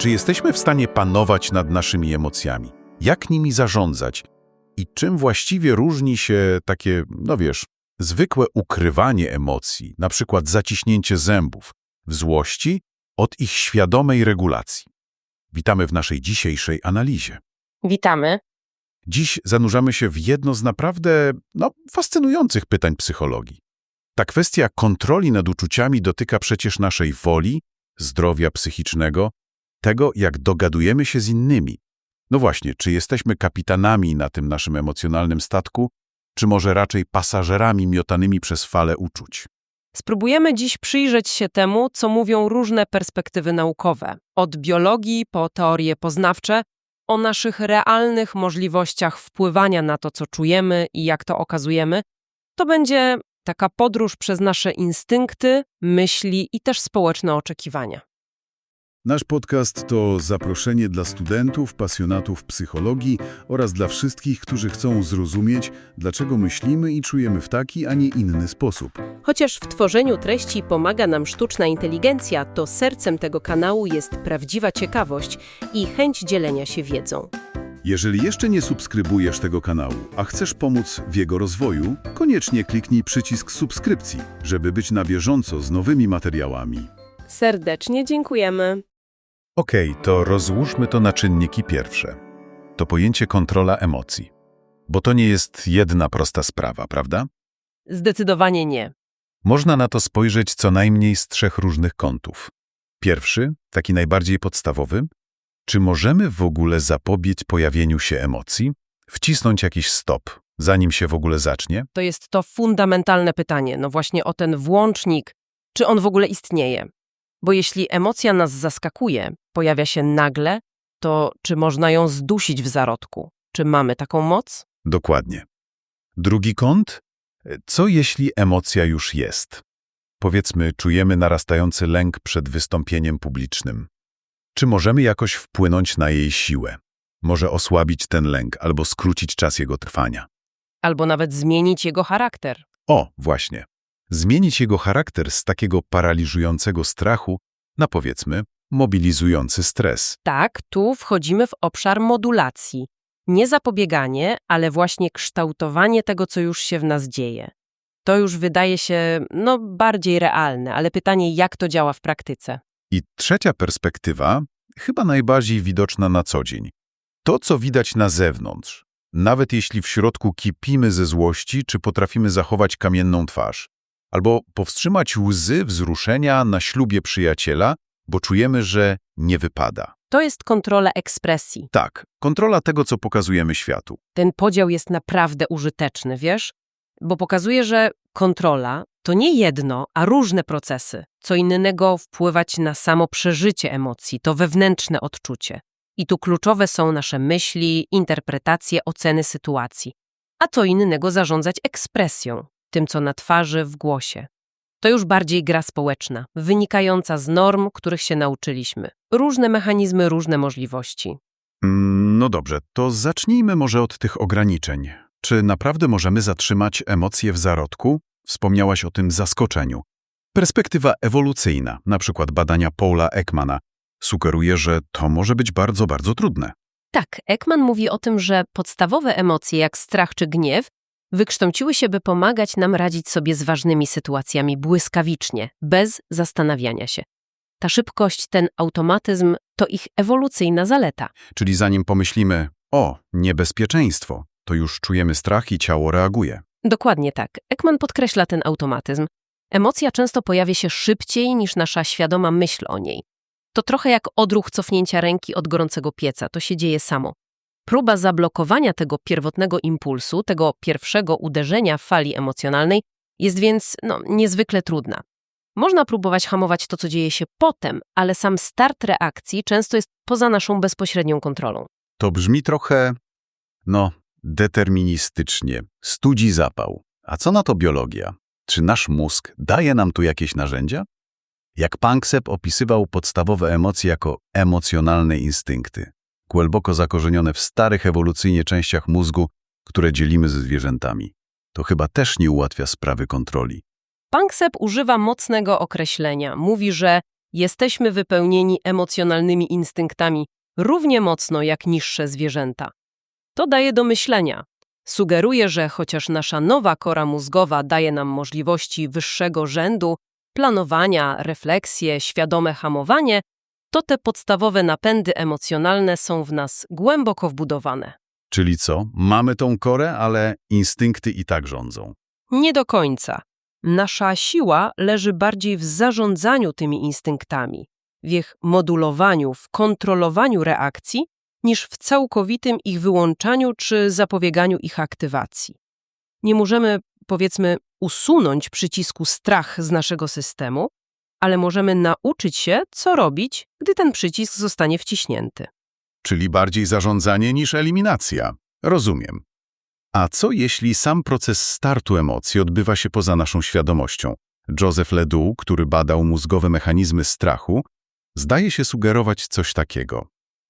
Czy jesteśmy w stanie panować nad naszymi emocjami? Jak nimi zarządzać? I czym właściwie różni się takie, no wiesz, zwykłe ukrywanie emocji, na przykład zaciśnięcie zębów w złości, od ich świadomej regulacji? Witamy w naszej dzisiejszej analizie. Witamy. Dziś zanurzamy się w jedno z naprawdę no, fascynujących pytań psychologii. Ta kwestia kontroli nad uczuciami dotyka przecież naszej woli, zdrowia psychicznego, tego, jak dogadujemy się z innymi. No właśnie, czy jesteśmy kapitanami na tym naszym emocjonalnym statku, czy może raczej pasażerami miotanymi przez fale uczuć? Spróbujemy dziś przyjrzeć się temu, co mówią różne perspektywy naukowe, od biologii po teorie poznawcze, o naszych realnych możliwościach wpływania na to, co czujemy i jak to okazujemy. To będzie taka podróż przez nasze instynkty, myśli i też społeczne oczekiwania. Nasz podcast to zaproszenie dla studentów, pasjonatów psychologii oraz dla wszystkich, którzy chcą zrozumieć, dlaczego myślimy i czujemy w taki, a nie inny sposób. Chociaż w tworzeniu treści pomaga nam sztuczna inteligencja, to sercem tego kanału jest prawdziwa ciekawość i chęć dzielenia się wiedzą. Jeżeli jeszcze nie subskrybujesz tego kanału, a chcesz pomóc w jego rozwoju, koniecznie kliknij przycisk subskrypcji, żeby być na bieżąco z nowymi materiałami. Serdecznie dziękujemy. Okej, to rozłóżmy to na czynniki pierwsze. To pojęcie kontrola emocji. Bo to nie jest jedna prosta sprawa, prawda? Zdecydowanie nie. Można na to spojrzeć co najmniej z trzech różnych kątów. Pierwszy, taki najbardziej podstawowy, czy możemy w ogóle zapobiec pojawieniu się emocji? Wcisnąć jakiś stop, zanim się w ogóle zacznie? To jest to fundamentalne pytanie, no właśnie o ten włącznik, czy on w ogóle istnieje. Bo jeśli emocja nas zaskakuje, pojawia się nagle, to czy można ją zdusić w zarodku? Czy mamy taką moc? Dokładnie. Drugi kąt? Co jeśli emocja już jest? Powiedzmy, czujemy narastający lęk przed wystąpieniem publicznym. Czy możemy jakoś wpłynąć na jej siłę? Może osłabić ten lęk albo skrócić czas jego trwania. Albo nawet zmienić jego charakter. O, właśnie. Zmienić jego charakter z takiego paraliżującego strachu na powiedzmy mobilizujący stres. Tak, tu wchodzimy w obszar modulacji. Nie zapobieganie, ale właśnie kształtowanie tego, co już się w nas dzieje. To już wydaje się, no, bardziej realne, ale pytanie, jak to działa w praktyce? I trzecia perspektywa, chyba najbardziej widoczna na co dzień. To, co widać na zewnątrz. Nawet jeśli w środku kipimy ze złości, czy potrafimy zachować kamienną twarz. Albo powstrzymać łzy wzruszenia na ślubie przyjaciela, bo czujemy, że nie wypada. To jest kontrola ekspresji. Tak, kontrola tego, co pokazujemy światu. Ten podział jest naprawdę użyteczny, wiesz? Bo pokazuje, że kontrola to nie jedno, a różne procesy. Co innego wpływać na samo przeżycie emocji, to wewnętrzne odczucie. I tu kluczowe są nasze myśli, interpretacje, oceny sytuacji. A co innego zarządzać ekspresją, tym co na twarzy, w głosie. To już bardziej gra społeczna, wynikająca z norm, których się nauczyliśmy. Różne mechanizmy, różne możliwości. Mm, No dobrze, to zacznijmy może od tych ograniczeń. Czy naprawdę możemy zatrzymać emocje w zarodku? Wspomniałaś o tym zaskoczeniu. Perspektywa ewolucyjna, na przykład badania Paula Ekmana, sugeruje, że to może być bardzo, bardzo trudne. Tak, Ekman mówi o tym, że podstawowe emocje jak strach czy gniew wykształciły się, by pomagać nam radzić sobie z ważnymi sytuacjami błyskawicznie, bez zastanawiania się. Ta szybkość, ten automatyzm to ich ewolucyjna zaleta. Czyli zanim pomyślimy, o, niebezpieczeństwo, to już czujemy strach i ciało reaguje. Dokładnie tak. Ekman podkreśla ten automatyzm. Emocja często pojawia się szybciej niż nasza świadoma myśl o niej. To trochę jak odruch cofnięcia ręki od gorącego pieca, to się dzieje samo. Próba zablokowania tego pierwotnego impulsu, tego pierwszego uderzenia fali emocjonalnej jest więc no, niezwykle trudna. Można próbować hamować to, co dzieje się potem, ale sam start reakcji często jest poza naszą bezpośrednią kontrolą. To brzmi trochę, no, deterministycznie, studzi zapał. A co na to biologia? Czy nasz mózg daje nam tu jakieś narzędzia? Jak Panksepp opisywał podstawowe emocje jako emocjonalne instynkty, głęboko zakorzenione w starych ewolucyjnie częściach mózgu, które dzielimy ze zwierzętami. To chyba też nie ułatwia sprawy kontroli. Panksepp używa mocnego określenia. Mówi, że Jesteśmy wypełnieni emocjonalnymi instynktami równie mocno jak niższe zwierzęta. To daje do myślenia. Sugeruje, że chociaż nasza nowa kora mózgowa daje nam możliwości wyższego rzędu, planowania, refleksje, świadome hamowanie, to te podstawowe napędy emocjonalne są w nas głęboko wbudowane. Czyli co? Mamy tą korę, ale instynkty i tak rządzą. Nie do końca. Nasza siła leży bardziej w zarządzaniu tymi instynktami, w ich modulowaniu, w kontrolowaniu reakcji, niż w całkowitym ich wyłączaniu czy zapobieganiu ich aktywacji. Nie możemy, powiedzmy, usunąć przycisku strach z naszego systemu, ale możemy nauczyć się, co robić, gdy ten przycisk zostanie wciśnięty. Czyli bardziej zarządzanie niż eliminacja. Rozumiem. A co jeśli sam proces startu emocji odbywa się poza naszą świadomością? Joseph Ledoux, który badał mózgowe mechanizmy strachu, zdaje się sugerować coś takiego.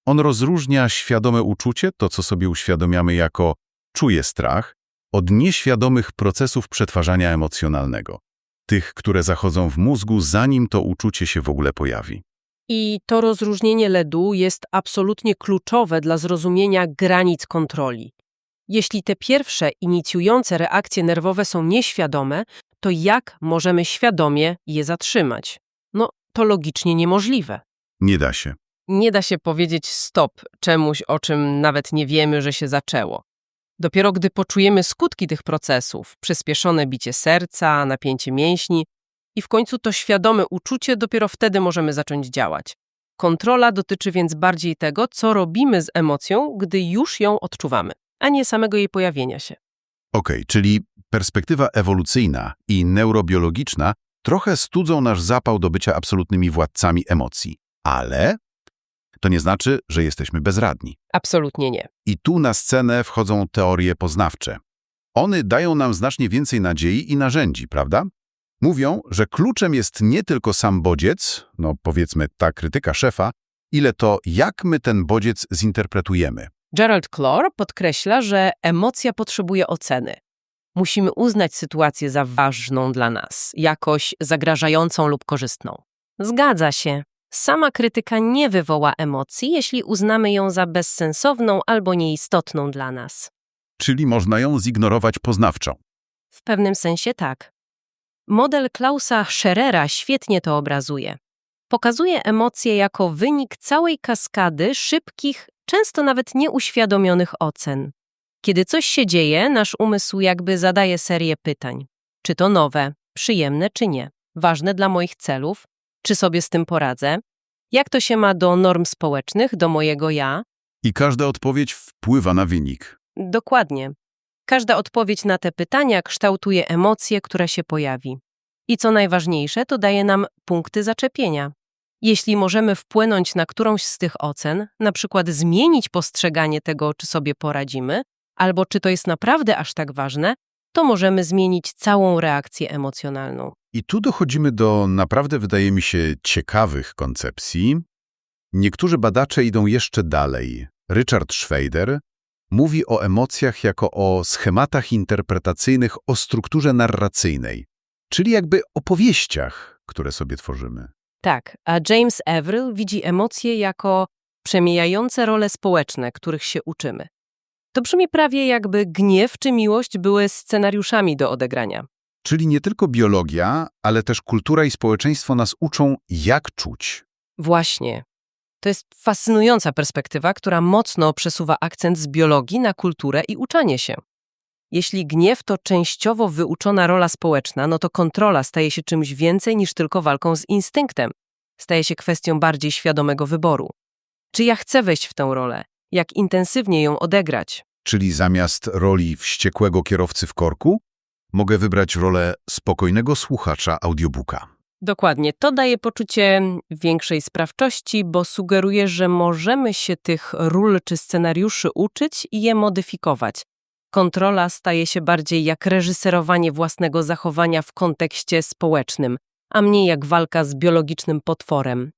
On rozróżnia świadome uczucie, to co sobie uświadomiamy jako czuję strach, od nieświadomych procesów przetwarzania emocjonalnego. Tych, które zachodzą w mózgu, zanim to uczucie się w ogóle pojawi. I to rozróżnienie LEDu jest absolutnie kluczowe dla zrozumienia granic kontroli. Jeśli te pierwsze inicjujące reakcje nerwowe są nieświadome, to jak możemy świadomie je zatrzymać? No, to logicznie niemożliwe. Nie da się. Nie da się powiedzieć stop czemuś, o czym nawet nie wiemy, że się zaczęło. Dopiero gdy poczujemy skutki tych procesów, przyspieszone bicie serca, napięcie mięśni i w końcu to świadome uczucie, dopiero wtedy możemy zacząć działać. Kontrola dotyczy więc bardziej tego, co robimy z emocją, gdy już ją odczuwamy, a nie samego jej pojawienia się. Okej, czyli perspektywa ewolucyjna i neurobiologiczna trochę studzą nasz zapał do bycia absolutnymi władcami emocji. Ale to nie znaczy, że jesteśmy bezradni. Absolutnie nie. I tu na scenę wchodzą teorie poznawcze. One dają nam znacznie więcej nadziei i narzędzi, prawda? Mówią, że kluczem jest nie tylko sam bodziec, no powiedzmy ta krytyka szefa, ile to jak my ten bodziec zinterpretujemy. Gerald Clore podkreśla, że emocja potrzebuje oceny. Musimy uznać sytuację za ważną dla nas, jakoś zagrażającą lub korzystną. Zgadza się. Sama krytyka nie wywoła emocji, jeśli uznamy ją za bezsensowną albo nieistotną dla nas. Czyli można ją zignorować poznawczo. W pewnym sensie tak. Model Klausa Scherera świetnie to obrazuje. Pokazuje emocje jako wynik całej kaskady szybkich, często nawet nieuświadomionych ocen. Kiedy coś się dzieje, nasz umysł jakby zadaje serię pytań. Czy to nowe, przyjemne czy nie? Ważne dla moich celów? Czy sobie z tym poradzę? Jak to się ma do norm społecznych, do mojego ja? I każda odpowiedź wpływa na wynik. Dokładnie. Każda odpowiedź na te pytania kształtuje emocję, która się pojawi. I co najważniejsze, to daje nam punkty zaczepienia. Jeśli możemy wpłynąć na którąś z tych ocen, na przykład zmienić postrzeganie tego, czy sobie poradzimy, albo czy to jest naprawdę aż tak ważne, to możemy zmienić całą reakcję emocjonalną. I tu dochodzimy do naprawdę, wydaje mi się, ciekawych koncepcji. Niektórzy badacze idą jeszcze dalej. Richard Schweider mówi o emocjach jako o schematach interpretacyjnych o strukturze narracyjnej, czyli jakby opowieściach, które sobie tworzymy. Tak, a James Averill widzi emocje jako przemijające role społeczne, których się uczymy. To brzmi prawie jakby gniew czy miłość były scenariuszami do odegrania. Czyli nie tylko biologia, ale też kultura i społeczeństwo nas uczą, jak czuć. Właśnie. To jest fascynująca perspektywa, która mocno przesuwa akcent z biologii na kulturę i uczenie się. Jeśli gniew to częściowo wyuczona rola społeczna, no to kontrola staje się czymś więcej niż tylko walką z instynktem. Staje się kwestią bardziej świadomego wyboru. Czy ja chcę wejść w tę rolę? Jak intensywnie ją odegrać? Czyli zamiast roli wściekłego kierowcy w korku, mogę wybrać rolę spokojnego słuchacza audiobooka. Dokładnie. To daje poczucie większej sprawczości, bo sugeruje, że możemy się tych ról czy scenariuszy uczyć i je modyfikować. Kontrola staje się bardziej jak reżyserowanie własnego zachowania w kontekście społecznym, a mniej jak walka z biologicznym potworem.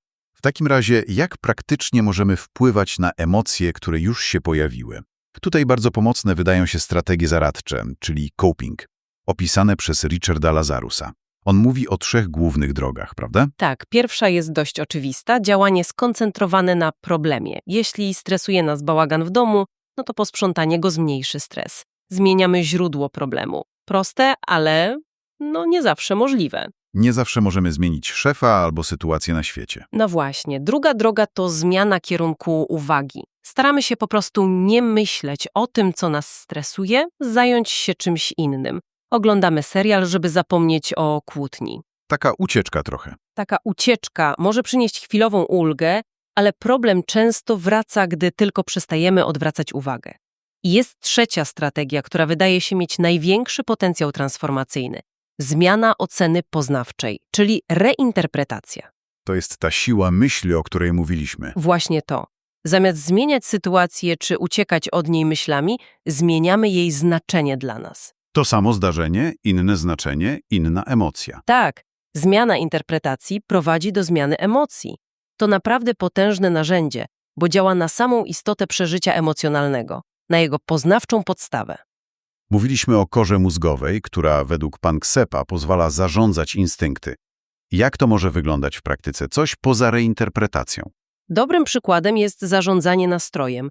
W takim razie, jak praktycznie możemy wpływać na emocje, które już się pojawiły? Tutaj bardzo pomocne wydają się strategie zaradcze, czyli coping, opisane przez Richarda Lazarusa. On mówi o trzech głównych drogach, prawda? Tak, pierwsza jest dość oczywista, działanie skoncentrowane na problemie. Jeśli stresuje nas bałagan w domu, no to posprzątanie go zmniejszy stres. Zmieniamy źródło problemu. Proste, ale no nie zawsze możliwe. Nie zawsze możemy zmienić szefa albo sytuację na świecie. No właśnie, druga droga to zmiana kierunku uwagi. Staramy się po prostu nie myśleć o tym, co nas stresuje, zająć się czymś innym. Oglądamy serial, żeby zapomnieć o kłótni. Taka ucieczka trochę. Taka ucieczka może przynieść chwilową ulgę, ale problem często wraca, gdy tylko przestajemy odwracać uwagę. I jest trzecia strategia, która wydaje się mieć największy potencjał transformacyjny. Zmiana oceny poznawczej, czyli reinterpretacja. To jest ta siła myśli, o której mówiliśmy. Właśnie to. Zamiast zmieniać sytuację czy uciekać od niej myślami, zmieniamy jej znaczenie dla nas. To samo zdarzenie, inne znaczenie, inna emocja. Tak, zmiana interpretacji prowadzi do zmiany emocji. To naprawdę potężne narzędzie, bo działa na samą istotę przeżycia emocjonalnego, na jego poznawczą podstawę. Mówiliśmy o korze mózgowej, która według Panksepa pozwala zarządzać instynkty. Jak to może wyglądać w praktyce? Coś poza reinterpretacją. Dobrym przykładem jest zarządzanie nastrojem.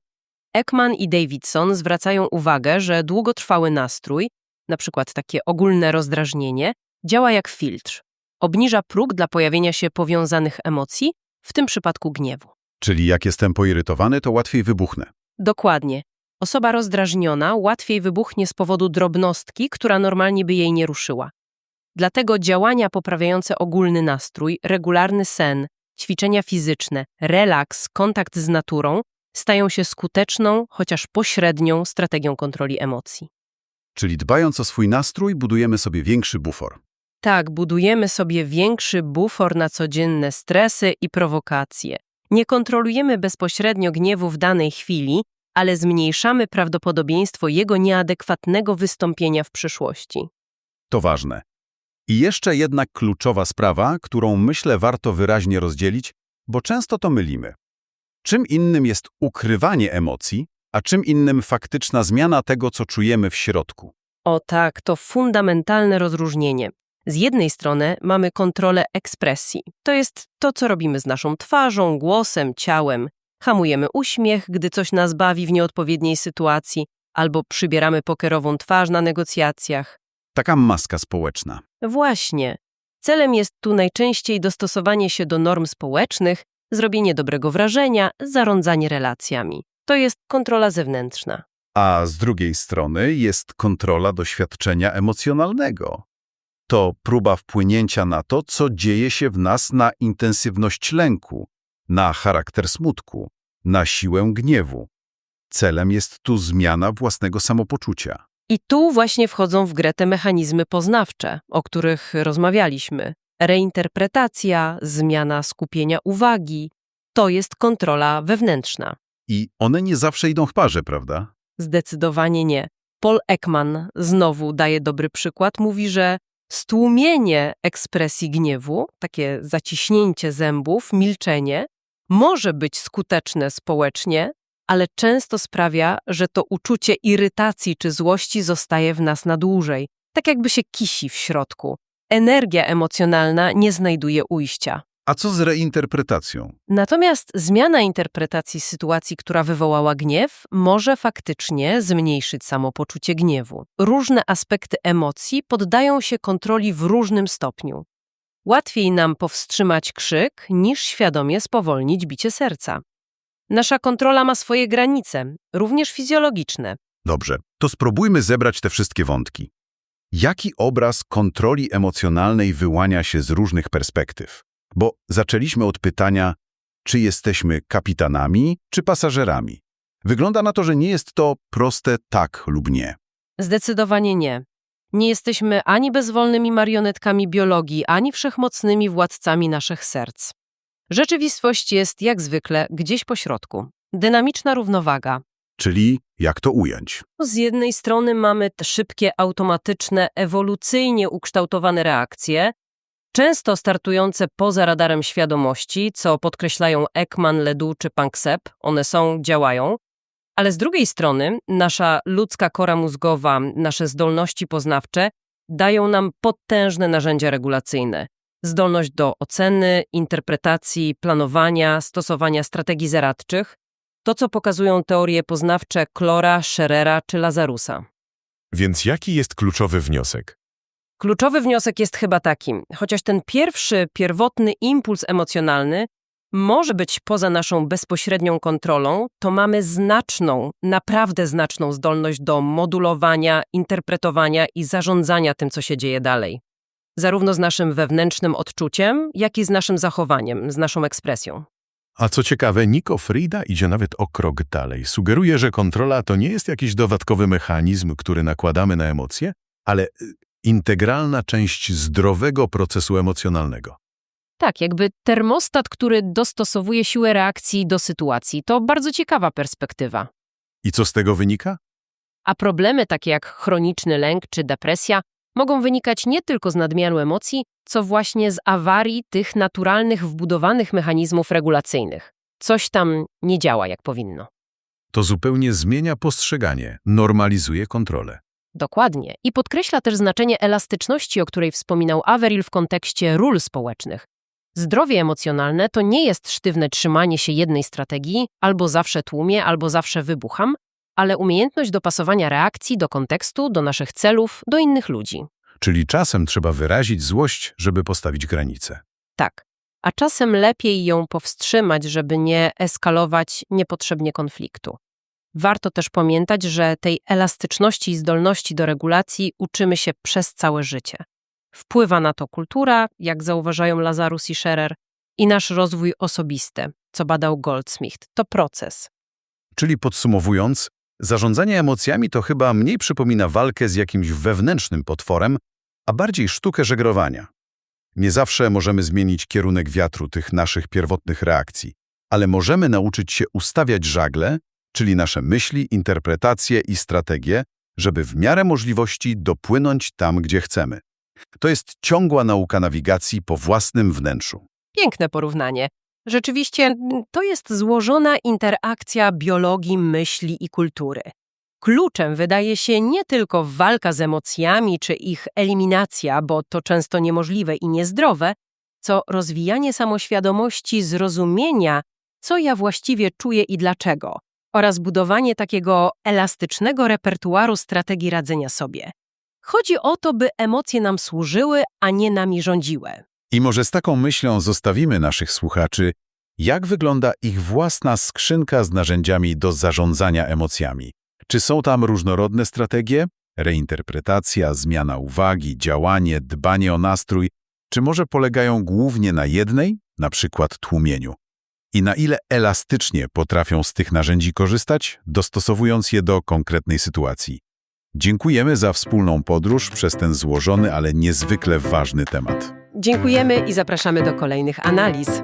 Ekman i Davidson zwracają uwagę, że długotrwały nastrój, na przykład takie ogólne rozdrażnienie, działa jak filtr. Obniża próg dla pojawienia się powiązanych emocji, w tym przypadku gniewu. Czyli jak jestem poirytowany, to łatwiej wybuchnę. Dokładnie. Osoba rozdrażniona łatwiej wybuchnie z powodu drobnostki, która normalnie by jej nie ruszyła. Dlatego działania poprawiające ogólny nastrój, regularny sen, ćwiczenia fizyczne, relaks, kontakt z naturą stają się skuteczną, chociaż pośrednią strategią kontroli emocji. Czyli dbając o swój nastrój, budujemy sobie większy bufor. Tak, budujemy sobie większy bufor na codzienne stresy i prowokacje. Nie kontrolujemy bezpośrednio gniewu w danej chwili, ale zmniejszamy prawdopodobieństwo jego nieadekwatnego wystąpienia w przyszłości. To ważne. I jeszcze jedna kluczowa sprawa, którą myślę warto wyraźnie rozdzielić, bo często to mylimy. Czym innym jest ukrywanie emocji, a czym innym faktyczna zmiana tego, co czujemy w środku. O tak, to fundamentalne rozróżnienie. Z jednej strony mamy kontrolę ekspresji. To jest to, co robimy z naszą twarzą, głosem, ciałem. Hamujemy uśmiech, gdy coś nas bawi w nieodpowiedniej sytuacji, albo przybieramy pokerową twarz na negocjacjach. Taka maska społeczna. Właśnie. Celem jest tu najczęściej dostosowanie się do norm społecznych, zrobienie dobrego wrażenia, zarządzanie relacjami. To jest kontrola zewnętrzna. A z drugiej strony jest kontrola doświadczenia emocjonalnego. To próba wpłynięcia na to, co dzieje się w nas na intensywność lęku, na charakter smutku, na siłę gniewu. Celem jest tu zmiana własnego samopoczucia. I tu właśnie wchodzą w grę te mechanizmy poznawcze, o których rozmawialiśmy. Reinterpretacja, zmiana skupienia uwagi to jest kontrola wewnętrzna. I one nie zawsze idą w parze, prawda? Zdecydowanie nie. Paul Ekman znowu daje dobry przykład. Mówi, że stłumienie ekspresji gniewu, takie zaciśnięcie zębów, milczenie, może być skuteczne społecznie, ale często sprawia, że to uczucie irytacji czy złości zostaje w nas na dłużej, tak jakby się kisi w środku. Energia emocjonalna nie znajduje ujścia. A co z reinterpretacją? Natomiast zmiana interpretacji sytuacji, która wywołała gniew, może faktycznie zmniejszyć samopoczucie gniewu. Różne aspekty emocji poddają się kontroli w różnym stopniu. Łatwiej nam powstrzymać krzyk, niż świadomie spowolnić bicie serca. Nasza kontrola ma swoje granice, również fizjologiczne. Dobrze, to spróbujmy zebrać te wszystkie wątki. Jaki obraz kontroli emocjonalnej wyłania się z różnych perspektyw? Bo zaczęliśmy od pytania, czy jesteśmy kapitanami, czy pasażerami. Wygląda na to, że nie jest to proste tak lub nie. Zdecydowanie nie. Nie jesteśmy ani bezwolnymi marionetkami biologii, ani wszechmocnymi władcami naszych serc. Rzeczywistość jest, jak zwykle, gdzieś po środku. Dynamiczna równowaga. Czyli jak to ująć? Z jednej strony mamy te szybkie, automatyczne, ewolucyjnie ukształtowane reakcje, często startujące poza radarem świadomości, co podkreślają Ekman, Ledoux czy Panksepp. One są, działają. Ale z drugiej strony nasza ludzka kora mózgowa, nasze zdolności poznawcze dają nam potężne narzędzia regulacyjne. Zdolność do oceny, interpretacji, planowania, stosowania strategii zaradczych. To, co pokazują teorie poznawcze Klora, Scherera czy Lazarusa. Więc jaki jest kluczowy wniosek? Kluczowy wniosek jest chyba taki, chociaż ten pierwszy, pierwotny impuls emocjonalny może być poza naszą bezpośrednią kontrolą, to mamy znaczną, naprawdę znaczną zdolność do modulowania, interpretowania i zarządzania tym, co się dzieje dalej. Zarówno z naszym wewnętrznym odczuciem, jak i z naszym zachowaniem, z naszą ekspresją. A co ciekawe, Nico Frida idzie nawet o krok dalej. Sugeruje, że kontrola to nie jest jakiś dodatkowy mechanizm, który nakładamy na emocje, ale y, integralna część zdrowego procesu emocjonalnego. Tak, jakby termostat, który dostosowuje siłę reakcji do sytuacji. To bardzo ciekawa perspektywa. I co z tego wynika? A problemy takie jak chroniczny lęk czy depresja mogą wynikać nie tylko z nadmiaru emocji, co właśnie z awarii tych naturalnych, wbudowanych mechanizmów regulacyjnych. Coś tam nie działa jak powinno. To zupełnie zmienia postrzeganie, normalizuje kontrolę. Dokładnie. I podkreśla też znaczenie elastyczności, o której wspominał Averil w kontekście ról społecznych. Zdrowie emocjonalne to nie jest sztywne trzymanie się jednej strategii, albo zawsze tłumie, albo zawsze wybucham, ale umiejętność dopasowania reakcji do kontekstu, do naszych celów, do innych ludzi. Czyli czasem trzeba wyrazić złość, żeby postawić granicę. Tak. A czasem lepiej ją powstrzymać, żeby nie eskalować niepotrzebnie konfliktu. Warto też pamiętać, że tej elastyczności i zdolności do regulacji uczymy się przez całe życie. Wpływa na to kultura, jak zauważają Lazarus i Scherer, i nasz rozwój osobisty, co badał Goldsmith. To proces. Czyli podsumowując, zarządzanie emocjami to chyba mniej przypomina walkę z jakimś wewnętrznym potworem, a bardziej sztukę żeglowania. Nie zawsze możemy zmienić kierunek wiatru tych naszych pierwotnych reakcji, ale możemy nauczyć się ustawiać żagle, czyli nasze myśli, interpretacje i strategie, żeby w miarę możliwości dopłynąć tam, gdzie chcemy. To jest ciągła nauka nawigacji po własnym wnętrzu. Piękne porównanie. Rzeczywiście to jest złożona interakcja biologii, myśli i kultury. Kluczem wydaje się nie tylko walka z emocjami czy ich eliminacja, bo to często niemożliwe i niezdrowe, co rozwijanie samoświadomości, zrozumienia, co ja właściwie czuję i dlaczego, oraz budowanie takiego elastycznego repertuaru strategii radzenia sobie. Chodzi o to, by emocje nam służyły, a nie nami rządziły. I może z taką myślą zostawimy naszych słuchaczy, jak wygląda ich własna skrzynka z narzędziami do zarządzania emocjami. Czy są tam różnorodne strategie? Reinterpretacja, zmiana uwagi, działanie, dbanie o nastrój, czy może polegają głównie na jednej, na przykład tłumieniu? I na ile elastycznie potrafią z tych narzędzi korzystać, dostosowując je do konkretnej sytuacji? Dziękujemy za wspólną podróż przez ten złożony, ale niezwykle ważny temat. Dziękujemy i zapraszamy do kolejnych analiz.